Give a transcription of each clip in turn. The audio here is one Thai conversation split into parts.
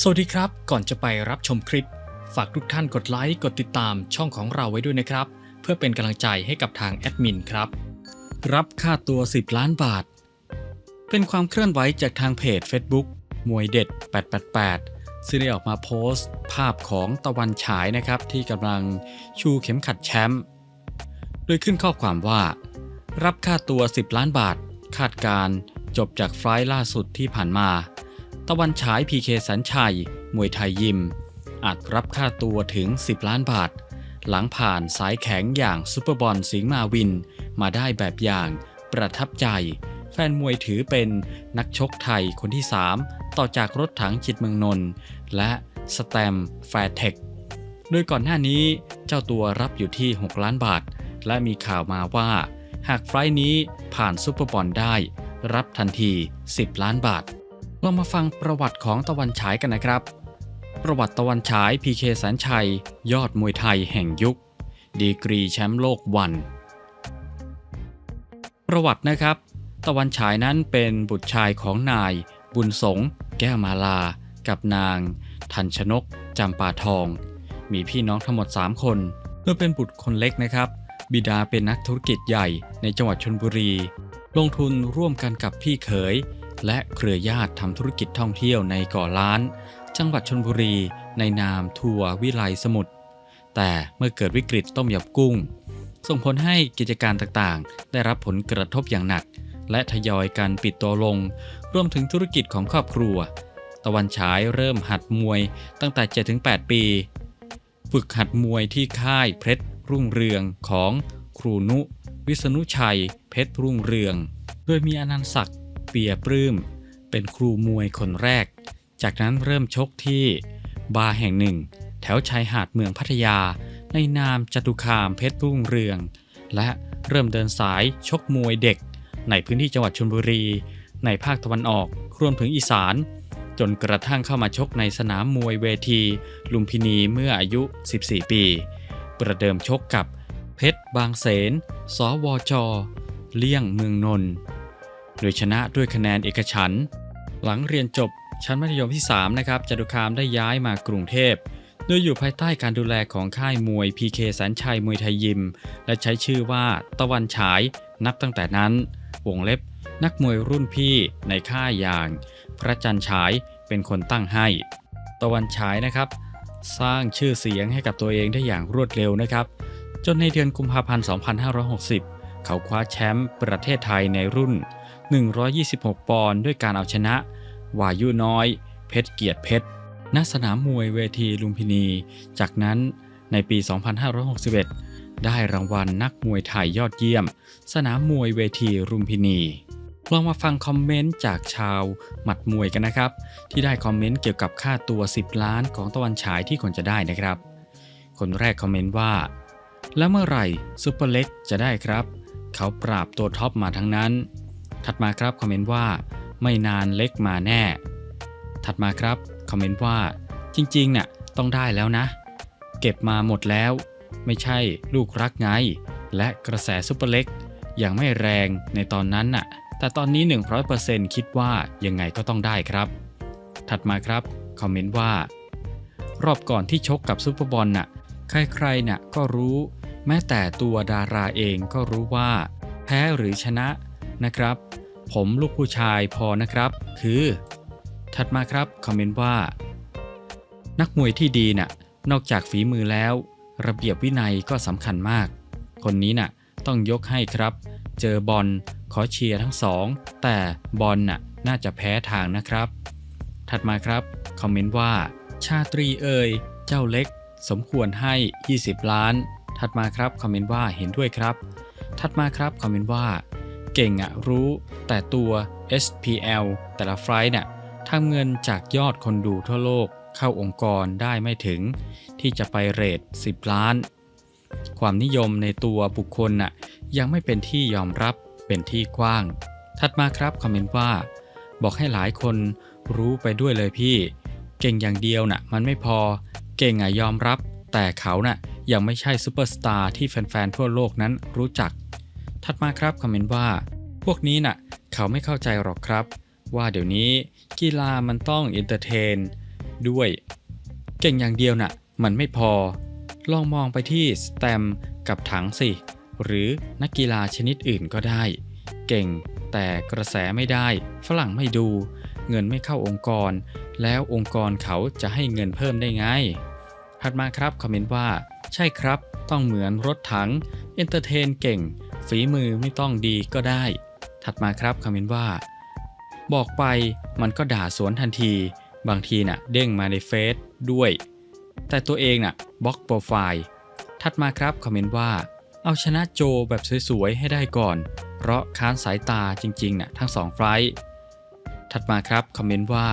สวัสดีครับ ก่อนจะไปรับชมคลิป ฝากทุกท่านกดไลค์ กดติดตามช่องของเราไว้ด้วยนะครับ เพื่อเป็นกำลังใจให้กับทางแอดมินครับ รับค่าตัว 10 ล้านบาท เป็นความเคลื่อนไหวจากทางเพจ Facebook มวยเด็ด 888 ซึ่งได้ออกมาโพสต์ ภาพของตะวันฉายนะครับ ที่กำลังชูเข็มขัดแชมป์ โดยขึ้นข้อความว่า รับค่าตัว 10 ล้านบาท คาดการจบจากไฟล์ล่าสุดที่ผ่านมา ตะวันฉายพีเคสัญชัย มวยไทยยิม อาจรับค่าตัวถึง 10 ล้านบาท หลังผ่านสายแข็งอย่างซุปเปอร์บอลสิงห์มาวิน มาได้แบบอย่างประทับใจ แฟนมวยถือเป็นนักชกไทยคนที่ 3 ต่อจากรถถังจิตเมืองนนท์และสแตมแฟร์เทคโดยก่อนหน้านี้เจ้าตัวรับอยู่ที่ 6 ล้านบาท และมีข่าวมาว่า หากไฟล์นี้ผ่านซุปเปอร์บอลได้ รับทันที 10 ล้านบาท ลองมาฟังประวัติของตะวันฉายกันนะครับ ประวัติตะวันฉายพีเคสันชัย ยอดมวยไทยแห่งยุค ดีกรีแชมป์โลกวัน ประวัตินะครับ ตะวันฉายนั้นเป็นบุตรชายของนาย บุญสง แก้วมาลา กับนาง ทันชนกจำปาทอง มีพี่น้องทั้งหมด 3 คนเมื่อเป็นบุตรคนเล็กนะครับ บิดาเป็นนักธุรกิจใหญ่ในจังหวัดชนบุรี ลงทุนร่วมกันกับพี่เขย และเครือญาติทำธุรกิจท่องเที่ยวในเกาะล้าน จังหวัดชนบุรีในนามทัวร์วิไลสมุทรแต่เมื่อเกิดวิกฤตต้มยำกุ้ง ส่งผลให้กิจการต่างๆ ได้รับผลกระทบอย่างหนัก และทยอยการปิดตัวลง รวมถึงธุรกิจของครอบครัว ตะวันฉายเริ่มหัดมวยตั้งแต่ 7-8 ปี ฝึกหัดมวยที่ค่ายเพชรรุ่งเรืองของครูนุ วิษณุชัย เพชรรุ่งเรือง โดยมีอนันต์ศักดิ์ เปียปลื้ม เป็นครูมวยคนแรก จากนั้นเริ่มชกที่บาร์แห่งหนึ่ง แถวชายหาดเมืองพัทยา ในนามจตุคามเพชรรุ่งเรือง และเริ่มเดินสายชกมวยเด็ก ในพื้นที่จังหวัดชลบุรี ในภาคตะวันออกรวมถึงอีสาน จนกระทั่งเข้ามาชกในสนามมวยเวที ลุมพินีเมื่ออายุ 14 ปี ประเดิมชกกับเพชรบางเสน สวจ เลี่ยงเมืองนนท์ โดยชนะด้วยคะแนนเอกฉันหลังเรียนจบชั้นมัธยมที่ 3 นะครับจตุคามได้ย้ายมากรุงเทพโดยอยู่ภายใต้การดูแลของค่ายมวย PK แสนชัยมวยไทยยิม และใช้ชื่อว่าตะวันฉายนับตั้งแต่นั้น วงเล็บนักมวยรุ่นพี่ในค่ายอย่าง พระจันฉายเป็นคนตั้งให้ ตะวันฉายนะครับ สร้างชื่อเสียงให้กับตัวเองได้อย่างรวดเร็วนะครับ จนในเดือนกุมภาพันธ์ 2560 เขาคว้าแชมป์ประเทศไทยในรุ่น 126 ปอนด์ด้วยการเอาชนะ วายุน้อย เพชรเกียรติเพชรณสนามมวยเวทีลุมพินี จากนั้นในปี 2561 ได้รางวัลนักมวยไทยยอดเยี่ยม สนามมวยเวทีลุมพินีลองมาฟังคอมเมนต์จากชาวหมัดมวยกันนะครับ ที่ได้คอมเมนต์เกี่ยวกับค่าตัว 10 ล้านของตะวันฉายที่ควรจะได้นะครับ คนแรกคอมเมนต์ว่า แล้วเมื่อไหร่ซุปเปอร์เล็กจะได้ครับ เขาปราบตัวท็อปมาทั้งนั้น ถัดมาครับคอมเมนต์ว่า ไม่นานเล็กมาแน่ ถัดมาครับคอมเมนต์ว่าจริงๆน่ะต้องได้แล้วนะ เก็บมาหมดแล้ว ไม่ใช่ลูกรักไง และกระแสซุปเปอร์เล็กยังไม่แรงในตอนนั้นน่ะ แต่ตอนนี้ 100%คิดว่ายังไงก็ต้องได้ครับ ถัดมาครับคอมเมนต์ว่า รอบก่อนที่ชกกับซุปเปอร์บอลน่ะ ใครๆน่ะก็รู้ แม้แต่ตัวดาราเองก็รู้ว่า แพ้หรือชนะนะครับ ผมลูกผู้ชายพอนะครับ คือ ถัดมาครับคอมเมนต์ว่า นักมวยที่ดีน่ะ นอกจากฝีมือแล้ว ระเบียบวินัยก็สำคัญมาก คนนี้น่ะ ต้องยกให้ครับ เจอบอลขอเชียร์ทั้งสองแต่บอลน่ะน่าจะแพ้ทางนะครับ ถัดมาครับคอมเมนต์ว่า ชาตรีเอ่ยเจ้าเล็ก สมควรให้ 20 ล้าน ถัดมาครับคอมเมนต์ว่าเห็นด้วยครับ ถัดมาครับคอมเมนต์ว่า เก่งอะรู้แต่ตัว SPL แต่ละไฟล์น่ะทำเงินจากยอดคนดูทั่วโลกเข้าองค์กรได้ไม่ถึง ที่จะไปเรท10 ล้าน ความนิยมในตัวบุคคลน่ะยังไม่เป็นที่ยอมรับเป็นที่กว้าง ถัดมาครับคอมเมนต์ว่า บอกให้หลายคนรู้ไปด้วยเลยพี่ เก่งอย่างเดียวน่ะมันไม่พอ เก่งอะยอมรับ แต่เขาน่ะยังไม่ใช่ซูเปอร์สตาร์ที่แฟนๆทั่วโลกนั้นรู้จัก ถัดมาครับคอมเมนต์ว่า พวกนี้น่ะ เขาไม่เข้าใจหรอกครับ ว่าเดี๋ยวนี้กีฬามันต้องเอนเตอร์เทนด้วย เก่งอย่างเดียวน่ะ มันไม่พอ ลองมองไปที่สแตมกับถังสิ หรือนักกีฬาชนิดอื่นก็ได้ เก่งแต่กระแสไม่ได้ ฝรั่งไม่ดู เงินไม่เข้าองค์กร แล้วองค์กรเขาจะให้เงินเพิ่มได้ไงถัดมาครับคอมเมนต์ว่า ใช่ครับ ต้องเหมือนรถถังเอนเตอร์เทนเก่ง ฝีมือไม่ต้องดีก็ได้ ถัดมาครับคอมเมนต์ว่า บอกไปมันก็ด่าสวนทันที บางทีน่ะเด้งมาในเฟซด้วย แต่ตัวเองน่ะบล็อกโปรไฟล์ถัดมาครับคอมเมนต์ว่า เอาชนะโจแบบสวยๆให้ได้ก่อน เพราะค้านสายตาจริงๆน่ะทั้งสองไฟล์ถัดมาครับคอมเมนต์ว่า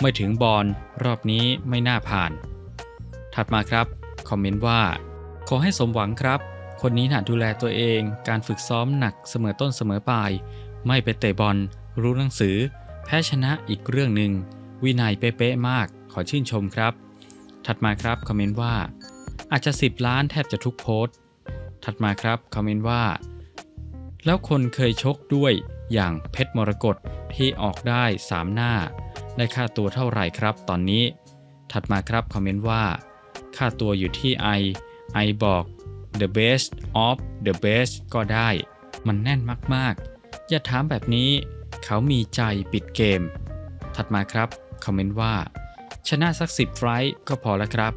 ไม่ถึงบอลรอบนี้ไม่น่าผ่าน ถัดมาครับ คอมเมนต์ว่า ขอให้สมหวังครับ คนนี้น่ะดูแลตัวเอง การฝึกซ้อมหนักเสมอต้นเสมอปลาย ไม่ไปเตะบอล รู้หนังสือ แพ้ชนะอีกเรื่องหนึ่ง วินัยเป๊ะๆมาก ขอชื่นชมครับ ถัดมาครับคอมเมนต์ว่า อาจจะ 10 ล้านแทบจะทุกโพสต์ ถัดมาครับคอมเมนต์ว่า แล้วคนเคยชกด้วยอย่างเพชรมรกตที่ออกได้ 3 หน้า ได้ค่าตัวเท่าไหร่ครับตอนนี้ ถัดมาครับคอมเมนต์ว่า ค่าตัวอยู่ที่ I I บอก the best of the best ก็ได้ มันแน่นมากๆ อย่าถามแบบนี้ เขามีใจปิดเกม ถัดมาครับคอมเมนต์ว่า ชนะสัก10ไฟท์ก็พอแล้วครับ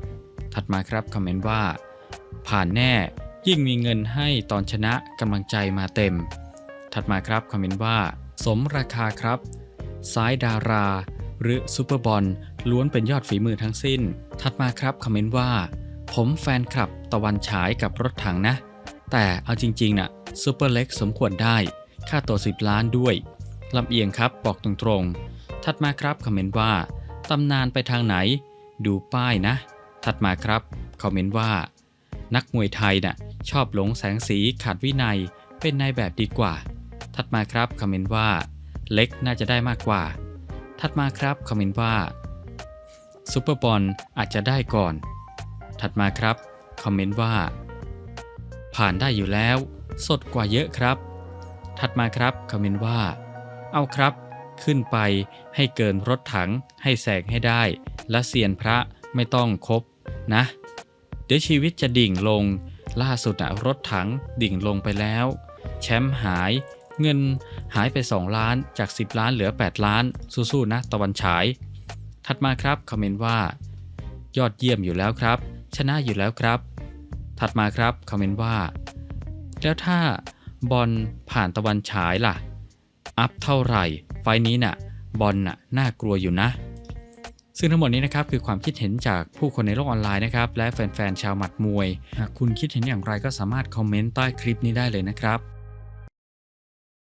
ถัดมาครับคอมเมนต์ว่า ผ่านแน่ยิ่งมีเงินให้ตอนชนะกำลังใจมาเต็ม ถัดมาครับคอมเมนต์ว่า สมราคาครับ ซ้ายดารา หรือซูเปอร์บอลล้วนเป็นยอดฝีมือทั้งสิ้น ถัดมาครับคอมเมนต์ว่า ผมแฟนคลับตะวันฉายกับรถถังนะ แต่เอาจริงๆน่ะซูเปอร์เล็กสมควรได้ ค่าตัว 10 ล้านด้วยลำเอียงครับบอกตรงๆ ถัดมาครับคอมเมนต์ว่าตำนานไปทางไหน ดูป้ายนะ ถัดมาครับคอมเมนต์ว่า นักมวยไทยน่ะชอบหลงแสงสีขาดวินัยเป็นนายแบบดีกว่า ถัดมาครับคอมเมนต์ว่า เล็กน่าจะได้มากกว่า ถัดมาครับคอมเมนต์ว่าซูเปอร์บอลอาจจะได้ก่อน ถัดมาครับ คอมเมนต์ว่า ผ่านได้อยู่แล้ว สดกว่าเยอะครับ ถัดมาครับ คอมเมนต์ว่า เอาครับ ขึ้นไปให้เกินรถถังให้แสงให้ได้ และเซียนพระไม่ต้องครบนะ เดี๋ยวชีวิตจะดิ่งลง ล่าสุดอะรถถังดิ่งลงไปแล้ว แชมป์หายเงินหายไป 2 ล้านจาก 10 ล้านเหลือ 8 ล้าน สู้ๆนะตะวันฉาย ถัดมาครับ คอมเมนต์ว่า ยอดเยี่ยมอยู่แล้วครับ ชนะอยู่แล้วครับ ถัดมาครับคอมเมนต์ว่า แล้วถ้าบอลผ่านตะวันฉายล่ะ อัพเท่าไหร่ ไฟล์นี้น่ะ บอลน่ะน่ากลัวอยู่นะ ซึ่งทั้งหมดนี้นะครับคือความคิดเห็นจากผู้คนในโลกออนไลน์นะครับ และแฟนๆชาวหมัดมวย หากคุณคิดเห็นอย่างไรก็สามารถคอมเมนต์ใต้คลิปนี้ได้เลยนะครับ